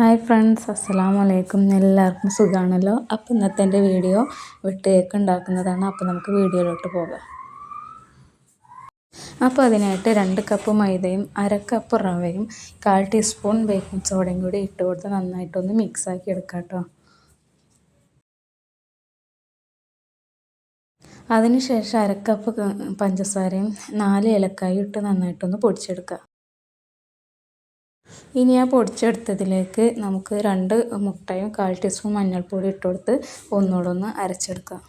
Hi friends അസ്സലാമു അലൈക്കും എല്ലാവർക്കും സുഖമാണല്ലോ അപ്പോൾ ഇന്നത്തെ എന്റെ വീഡിയോ വിട്ടേക്ക് ഉണ്ടാക്കുന്നതാണ്. അപ്പോൾ നമുക്ക് വീഡിയോയിലോട്ട് പോകാം. അപ്പോൾ അതിനായിട്ട് രണ്ട് കപ്പ് മൈദയും അര കപ്പ് റവയും കാൽ ടീസ്പൂൺ ബേക്കിംഗ് സോഡയും കൂടി ഇട്ട് കൊടുത്ത് നന്നായിട്ടൊന്ന് മിക്സ് ആക്കി എടുക്കാം കേട്ടോ. അതിനുശേഷം അരക്കപ്പ് പഞ്ചസാരയും നാല് ഏലക്കായും ഇട്ട് നന്നായിട്ടൊന്ന് പൊടിച്ചെടുക്കുക ഇനി ആ പൊടിച്ചെടുത്തതിലേക്ക് നമുക്ക് രണ്ട് മുട്ടയും കാൽ ടീസ്പൂൺ മഞ്ഞൾപ്പൊടി ഇട്ട് കൊടുത്ത് ഒന്നുകൂടെ ഒന്ന് അരച്ചെടുക്കാം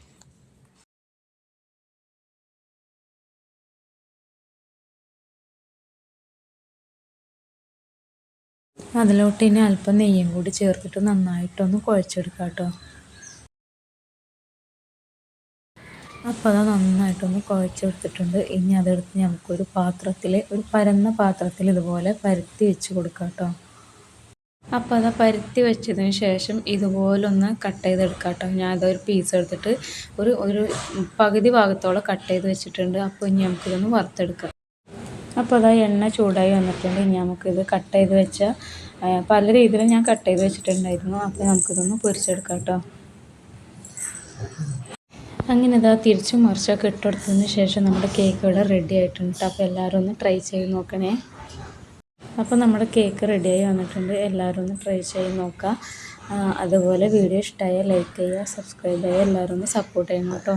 അതിലോട്ട് ഇനി അല്പം നെയ്യും കൂടി ചേർത്തിട്ട് നന്നായിട്ടൊന്ന് കുഴച്ചെടുക്കാം കേട്ടോ. അപ്പോൾ അത് നന്നായിട്ടൊന്ന് കുഴച്ചെടുത്തിട്ടുണ്ട്. ഇനി അതെടുത്ത് നമുക്കൊരു പാത്രത്തിൽ ഒരു പരന്ന പാത്രത്തിൽ ഇതുപോലെ പരത്തി വെച്ച് കൊടുക്കാം കേട്ടോ അപ്പോൾ അത് പരത്തി വെച്ചതിന് ശേഷം ഇതുപോലൊന്ന് കട്ട് ചെയ്തെടുക്കാം കേട്ടോ ഞാൻ അതൊരു പീസ് എടുത്തിട്ട് ഒരു ഒരു പകുതി ഭാഗത്തോളം കട്ട് ചെയ്ത് വെച്ചിട്ടുണ്ട്. അപ്പോൾ ഇനി നമുക്കിതൊന്ന് വറുത്തെടുക്കാം. അപ്പോൾ അതാ എണ്ണ ചൂടായി വന്നിട്ടുണ്ട്. ഇനി നമുക്കിത് കട്ട് ചെയ്ത് വെച്ച പല രീതിയിലും ഞാൻ കട്ട് ചെയ്ത് വെച്ചിട്ടുണ്ടായിരുന്നു. അപ്പോൾ നമുക്കിതൊന്ന് പൊരിച്ചെടുക്കാം കേട്ടോ അങ്ങനെ ഇതാ തിരിച്ചും മറിച്ചൊക്കെ ഇട്ടെടുത്തതിന് ശേഷം നമ്മുടെ കേക്ക് ഇവിടെ റെഡി ആയിട്ടുണ്ട്. അപ്പോൾ എല്ലാവരും ഒന്ന് ട്രൈ ചെയ്ത് നോക്കണേ. അപ്പോൾ നമ്മുടെ കേക്ക് റെഡിയായി വന്നിട്ടുണ്ട്. എല്ലാവരും ഒന്ന് ട്രൈ ചെയ്ത് നോക്കുക അതുപോലെ വീഡിയോ ഇഷ്ടമായ ലൈക്ക് ചെയ്യുക സബ്സ്ക്രൈബ് ചെയ്യുക എല്ലാവരും ഒന്ന് സപ്പോർട്ട് ചെയ്യണം കേട്ടോ.